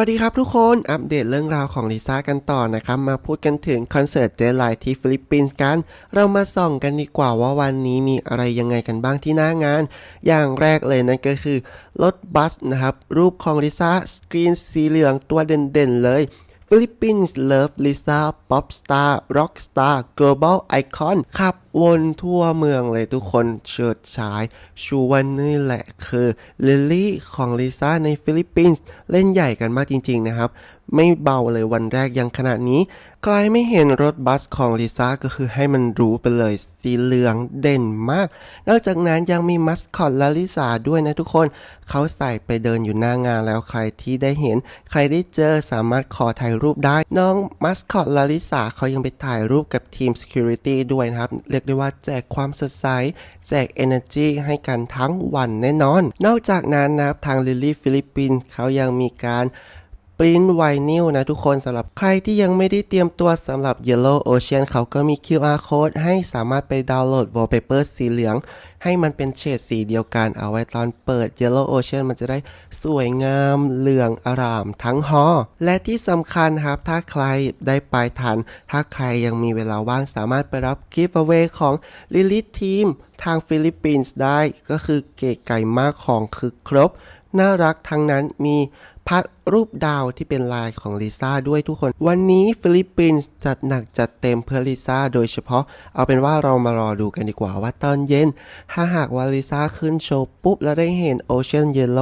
วัสดีครับทุกคนอัปเดตเรื่องราวของลิซ่ากันต่อนะครับ มาพูดกันถึงคอนเสิร์ตเจไลท์ที่ฟิลิปปินส์กัน เรามาส่องกันดีกว่าว่าวันนี้มีอะไรยังไงกันบ้างที่หน้างาน อย่างแรกเลยนั่นก็คือรถบัสนะครับ รูปของลิซ่าสกรีนสีเหลืองตัวเด่นๆเลย ฟิลิปปินส์เลิฟลิซ่าป๊อปสตาร์ร็อกสตาร์ global icon ขับวนทั่วเมืองเลยทุกคนเฉิดฉายชูวันนี่แหละคือลิลลี่ของลิซ่าในฟิลิปปินส์เล่นใหญ่กันมากจริงๆนะครับ ไม่เบาเลยวันแรกยังขนาดนี้ใครไม่เห็นรถบัสของลิซ่าก็คือให้มันรู้ไปเลย สีเหลืองเด่นมาก นอกจากนั้นยังมีมัสคอตลาลิสาด้วยนะทุกคน เขาใส่ไปเดินอยู่หน้างานแล้วใครที่ได้เห็น ใครได้เจอสามารถขอถ่ายรูปได้ น้องมัสคอตลาลิสาเขายังไปถ่ายรูปกับทีม Security ด้วยนะครับ เรียกได้ว่าแจกความสดใสแจก Energy ให้กันทั้งวันแน่นอน นอกจากนั้นนะครับทางลิลลี่ฟิลิปปินส์เขายังมีการ ปริ้นไวนิลนะทุกคนสำหรับใครที่ยังไม่ได้เตรียมตัวสำหรับ Yellow Ocean เขาก็มี QR code ให้สามารถไปดาวน์โหลด wallpaper สีเหลือง ให้มันเป็นเฉดสีเดียวกันเอาไว้ตอนเปิด Yellow Ocean มันจะได้สวยงามเหลืองอารามทั้งหอ และที่สำคัญครับ ถ้าใครได้ไปทัน ถ้าใครยังมีเวลาว่างสามารถไปรับ giveaway ของ Lilith Team ทางฟิลิปปินส์ได้ก็คือเก๋ไก่มากของคือครบ น่ารักทั้งนั้นมีพัดรูปดาวที่เป็นลายของลิซ่าด้วยทุกคน วันนี้ฟิลิปปินส์จัดหนักจัดเต็มเพื่อลิซ่าโดยเฉพาะ เอาเป็นว่าเรามารอดูกันดีกว่าว่าตอนเย็น ถ้าหากว่าลิซ่าขึ้นโชว์ปุ๊บ แล้วได้เห็นโอเชียนเยลโล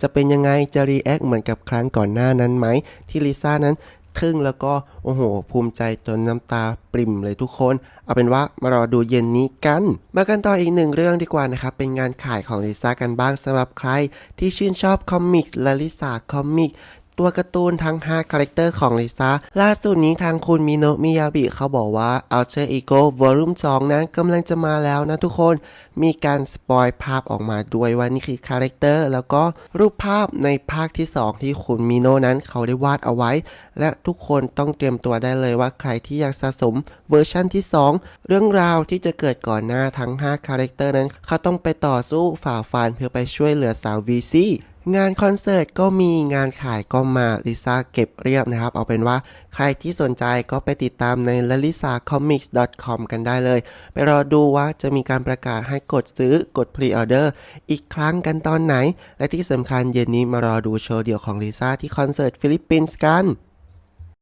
จะเป็นยังไงจะรีแอคเหมือนกับครั้งก่อนหน้านั้นไหม ที่ลิซ่านั้น ทึ่งแล้วก็โอ้โห ภูมิใจจนน้ำตาปริ่มเลยทุกคน เอาเป็นว่ามารอดูเย็นนี้กัน มากันต่ออีกหนึ่งเรื่องดีกว่านะครับ เป็นงานขายของลิซ่ากันบ้างสำหรับใครที่ชื่นชอบคอมิกส์และลิซ่าคอมิก ตัวการ์ตูนทั้ง 5 คาแรคเตอร์ของลิซ่าล่าสุดนี้ทางคุณมิโนะมิยาบิเขาบอกว่า Alter Ego Volume 2 นั้นกำลังจะมาแล้วนะทุกคน มีการสปอยภาพออกมาด้วยว่านี่คือคาแรคเตอร์แล้วก็รูปภาพในภาคที่ 2 ที่คุณมิโนะนั้นเขาได้วาดเอาไว้ และทุกคนต้องเตรียมตัวได้เลยว่าใครที่อยากสะสมเวอร์ชั่นที่ 2 เรื่องราวที่จะเกิดก่อนหน้าทั้ง 5 คาแรคเตอร์นั้นเขาต้องไปต่อสู้ฝ่าฟันเพื่อไปช่วยเหลือสาววีซี่ งานคอนเสิร์ตก็มีงานขายก็มาลิซ่าเก็บเรียบนะครับ เอาเป็นว่าใครที่สนใจก็ไปติดตามใน l a l i s a c o m i c s c o m กันได้เลย ไปรอดูว่าจะมีการประกาศให้กดซื้อกดพรีออเดอร์อีกครั้งกันตอนไหน และที่สำคัญเย็นนี้มารอดูโชว์เดี่ยวของลิซ่าที่คอนเสิร์ตฟิลิปปินส์กัน